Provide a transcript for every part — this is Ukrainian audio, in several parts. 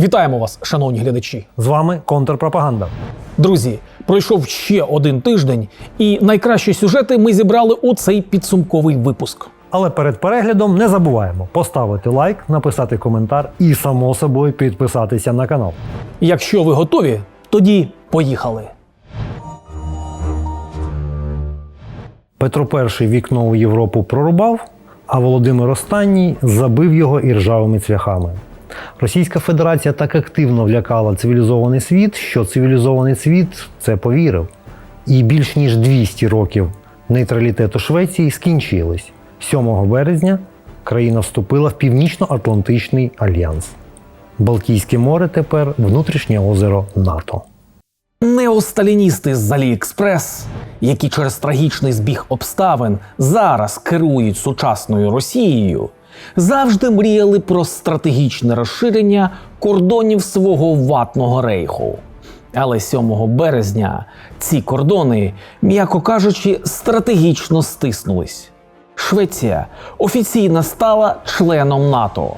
Вітаємо вас, шановні глядачі. З вами контрпропаганда. Друзі, пройшов ще один тиждень, і найкращі сюжети ми зібрали у цей підсумковий випуск. Але перед переглядом не забуваємо поставити лайк, написати коментар і, само собою, підписатися на канал. Якщо ви готові, тоді поїхали. Петро І вікно у Європу прорубав, а Володимир Останній забив його іржавими цвяхами. Російська Федерація так активно влякала цивілізований світ, що цивілізований світ це повірив. І більш ніж 200 років нейтралітету Швеції скінчились. 7 березня країна вступила в Північно-Атлантичний альянс. Балтійське море тепер внутрішнє озеро НАТО. Неосталіністи з Аліекспрес, які через трагічний збіг обставин зараз керують сучасною Росією, завжди мріяли про стратегічне розширення кордонів свого ватного рейху. Але 7 березня ці кордони, м'яко кажучи, стратегічно стиснулись. Швеція офіційно стала членом НАТО.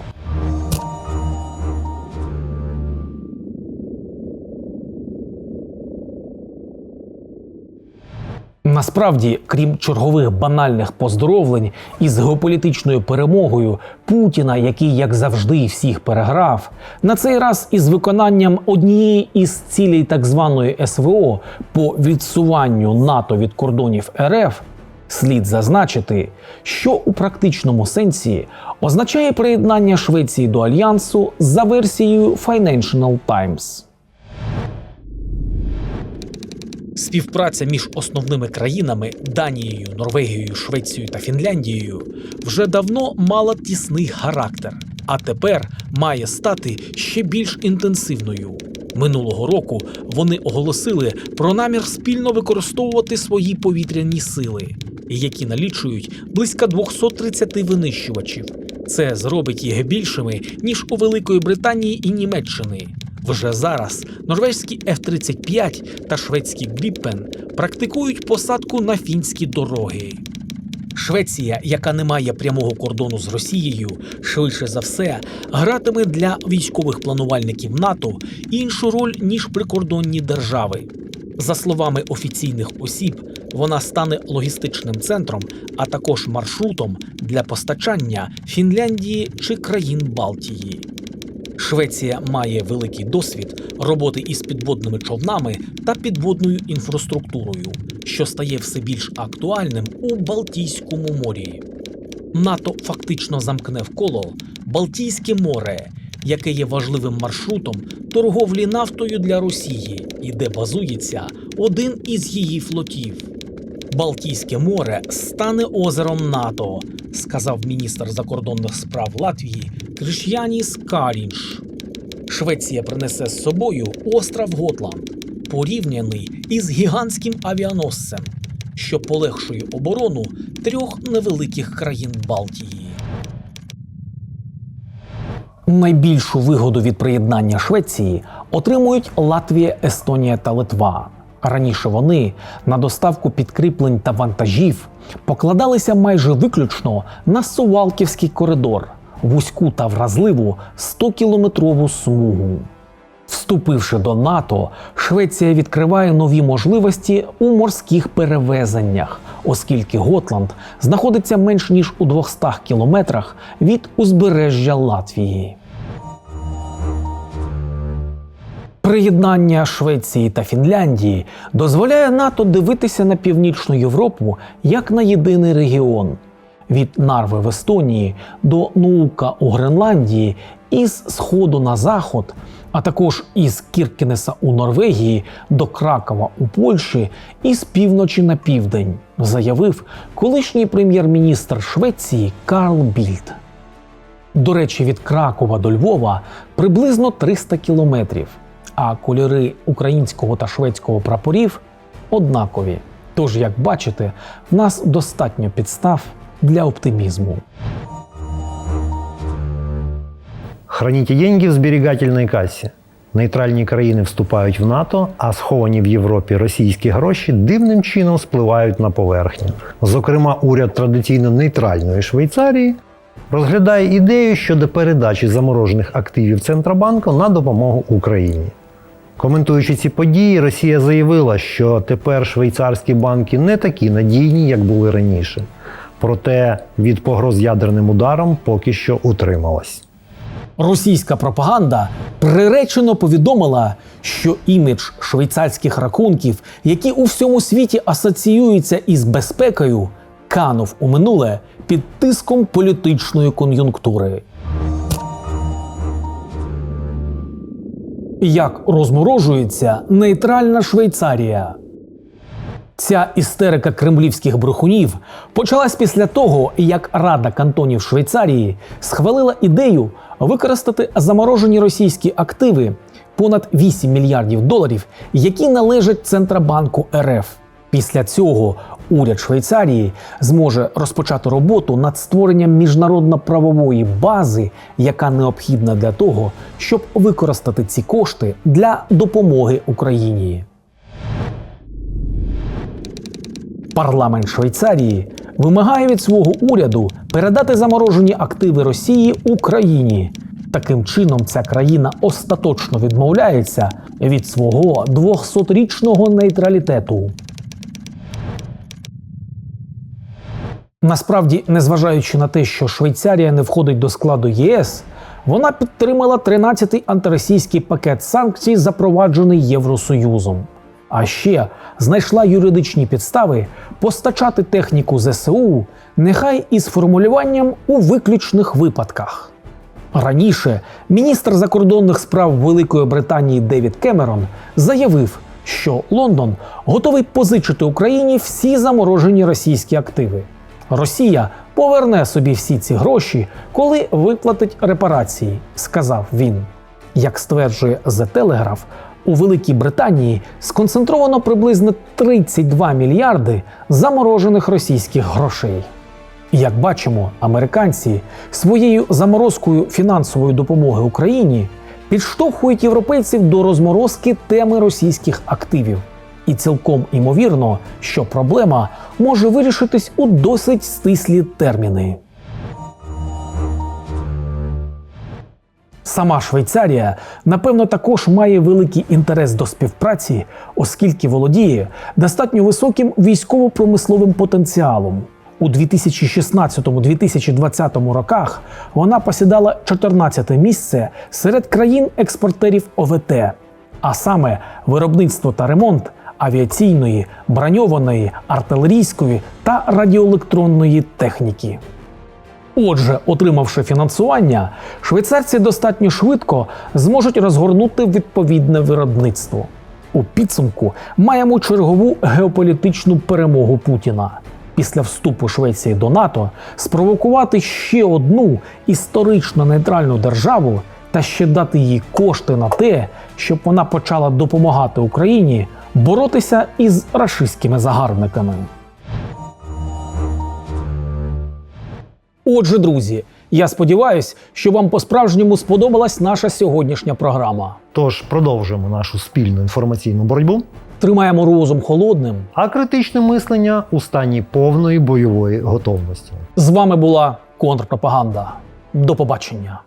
Насправді, крім чергових банальних поздоровлень із геополітичною перемогою Путіна, який, як завжди, всіх переграв, на цей раз із виконанням однієї із цілей так званої СВО по відсуванню НАТО від кордонів РФ, слід зазначити, що у практичному сенсі означає приєднання Швеції до альянсу за версією Financial Times. Співпраця між основними країнами Данією, Норвегією, Швецією та Фінляндією вже давно мала тісний характер, а тепер має стати ще більш інтенсивною. Минулого року вони оголосили про намір спільно використовувати свої повітряні сили, які налічують близько 230 винищувачів. Це зробить їх більшими ніж у Великої Британії і Німеччини. Вже зараз норвезькі F-35 та шведські Гріппен практикують посадку на фінські дороги. Швеція, яка не має прямого кордону з Росією, швидше за все гратиме для військових планувальників НАТО іншу роль ніж прикордонні держави. За словами офіційних осіб, вона стане логістичним центром, а також маршрутом для постачання Фінляндії чи країн Балтії. Швеція має великий досвід роботи із підводними човнами та підводною інфраструктурою, що стає все більш актуальним у Балтійському морі. НАТО фактично замкне вколо Балтійське море, яке є важливим маршрутом торговлі нафтою для Росії і де базується один із її флотів. Балтійське море стане озером НАТО, сказав міністр закордонних справ Латвії Криш'яніс Карінш. Швеція принесе з собою остров Готланд, порівняний із гігантським авіаносцем, що полегшує оборону трьох невеликих країн Балтії. Найбільшу вигоду від приєднання Швеції отримують Латвія, Естонія та Литва. Раніше вони на доставку підкріплень та вантажів покладалися майже виключно на Сувалківський коридор, вузьку та вразливу 100-кілометрову смугу. Вступивши до НАТО, Швеція відкриває нові можливості у морських перевезеннях, оскільки Готланд знаходиться менш ніж у 200 кілометрах від узбережжя Латвії. Приєднання Швеції та Фінляндії дозволяє НАТО дивитися на північну Європу як на єдиний регіон від Нарви в Естонії до Нуука у Гренландії, із сходу на заход, а також із Кіркенеса у Норвегії до Кракова у Польщі і з півночі на південь, заявив колишній прем'єр-міністр Швеції Карл Більд. До речі, від Кракова до Львова приблизно 300 кілометрів, а кольори українського та шведського прапорів однакові. Тож, як бачите, в нас достатньо підстав для оптимізму. Храните деньги в зберігательній касі. Нейтральні країни вступають в НАТО, а сховані в Європі російські гроші дивним чином спливають на поверхню. Зокрема, уряд традиційно нейтральної Швейцарії розглядає ідею щодо передачі заморожених активів Центробанку на допомогу Україні. Коментуючи ці події, Росія заявила, що тепер швейцарські банки не такі надійні, як були раніше. Проте від погроз ядерним ударом поки що утрималась. Російська пропаганда приречено повідомила, що імідж швейцарських рахунків, які у всьому світі асоціюються із безпекою, канув у минуле під тиском політичної кон'юнктури. Як розморожується нейтральна Швейцарія? Ця істерика кремлівських брехунів почалась після того, як Рада кантонів Швейцарії схвалила ідею використати заморожені російські активи понад 8 мільярдів доларів, які належать Центробанку РФ. Після цього уряд Швейцарії зможе розпочати роботу над створенням міжнародно-правової бази, яка необхідна для того, щоб використати ці кошти для допомоги Україні. Парламент Швейцарії вимагає від свого уряду передати заморожені активи Росії Україні. Таким чином, ця країна остаточно відмовляється від свого 200-річного нейтралітету. Насправді, незважаючи на те, що Швейцарія не входить до складу ЄС, вона підтримала 13-й антиросійський пакет санкцій, запроваджений Євросоюзом. А ще знайшла юридичні підстави постачати техніку ЗСУ, нехай із формулюванням у виключних випадках. Раніше міністр закордонних справ Великої Британії Девід Кемерон заявив, що Лондон готовий позичити Україні всі заморожені російські активи. Росія поверне собі всі ці гроші, коли виплатить репарації, сказав він. Як стверджує The Telegraph, у Великій Британії сконцентровано приблизно 32 мільярди заморожених російських грошей. Як бачимо, американці своєю заморозкою фінансової допомоги Україні підштовхують європейців до розморозки теми російських активів. І цілком імовірно, що проблема може вирішитись у досить стислі терміни. Сама Швейцарія, напевно, також має великий інтерес до співпраці, оскільки володіє достатньо високим військово-промисловим потенціалом. У 2016-2020 роках вона посідала 14 місце серед країн-експортерів ОВТ, а саме виробництво та ремонт авіаційної, броньованої, артилерійської та радіоелектронної техніки. Отже, отримавши фінансування, швейцарці достатньо швидко зможуть розгорнути відповідне виробництво. У підсумку маємо чергову геополітичну перемогу Путіна. Після вступу Швеції до НАТО спровокувати ще одну історично нейтральну державу та ще дати їй кошти на те, щоб вона почала допомагати Україні боротися із рашистськими загарбниками. Отже, друзі, я сподіваюся, що вам по-справжньому сподобалась наша сьогоднішня програма. Тож продовжуємо нашу спільну інформаційну боротьбу, Тримаємо розум холодним. а критичне мислення у стані повної бойової готовності. З вами була контрпропаганда. До побачення.